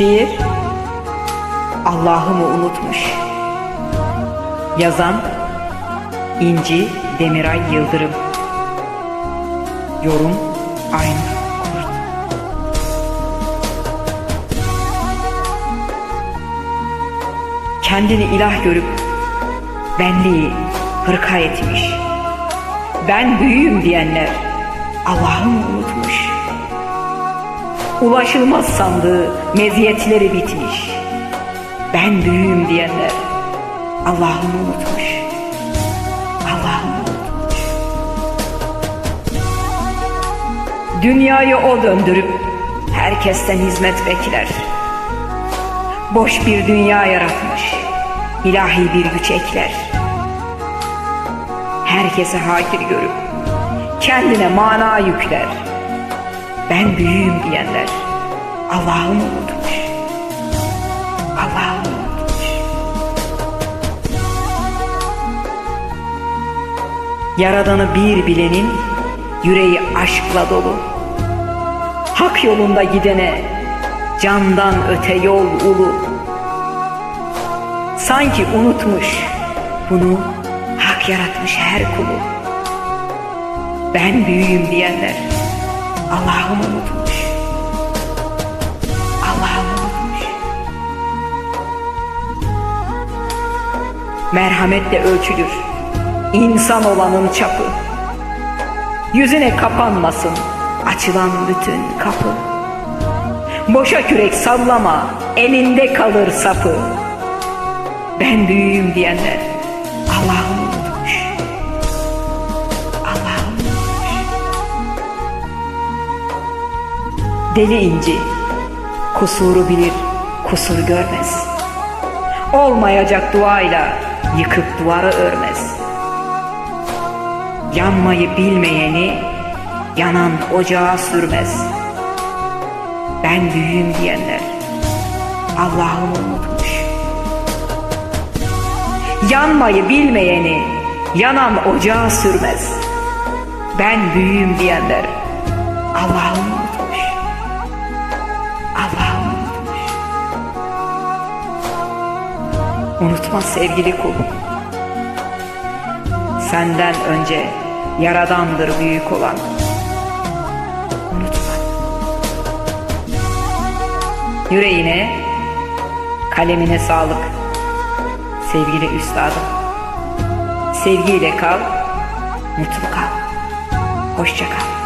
Şiir Allah'ımı unutmuş. Yazan İnci Demiray Yıldırım. Yorum Kurt. Kendini ilah görüp benliği hırka etmiş. Ben büyüğüm diyenler Allah'ımı unutmuş. Ulaşılmaz sandığı meziyetleri bitmiş. Ben büyüğüm diyenler Allah'ımı unutmuş. Allah'ımı unutmuş. Dünyayı o döndürüp herkesten hizmet bekler. Boş bir dünya yaratmış, ilahi bir güç ekler. Herkese hakir görüp kendine mana yükler. Ben büyüğüm diyenler Allah'ımı unutmuş. Allah'ımı unutmuş. Yaradanı bir bilenin yüreği aşkla dolu. Hak yolunda gidene candan öte yol ulu. Sanki unutmuş bunu hak yaratmış her kulu. Ben büyüğüm diyenler Allah'ımı unutmuş. Allah'ımı unutmuş. Merhametle ölçülür insan olanın çapı. Yüzüne kapanmasın açılan bütün kapı. Boşa kürek sallama elinde kalır sapı. Ben büyüğüm diyenler Allah'ımı Deli inci kusuru bilir kusur görmez. Olmayacak duayla yıkıp duvarı örmez. Yanmayı bilmeyeni yanan ocağa sürmez. Ben büyüğüm diyenler Allah'ımı unutmuş. Yanmayı bilmeyeni yanan ocağa sürmez. Ben büyüğüm diyenler Allah'ımı unutmuş. Unutma sevgili kul. Senden önce yaradandır büyük olan. Unutma. Yüreğine, kalemine sağlık. Sevgili üstadım. Sevgiyle kal, mutlu kal. Hoşça kal.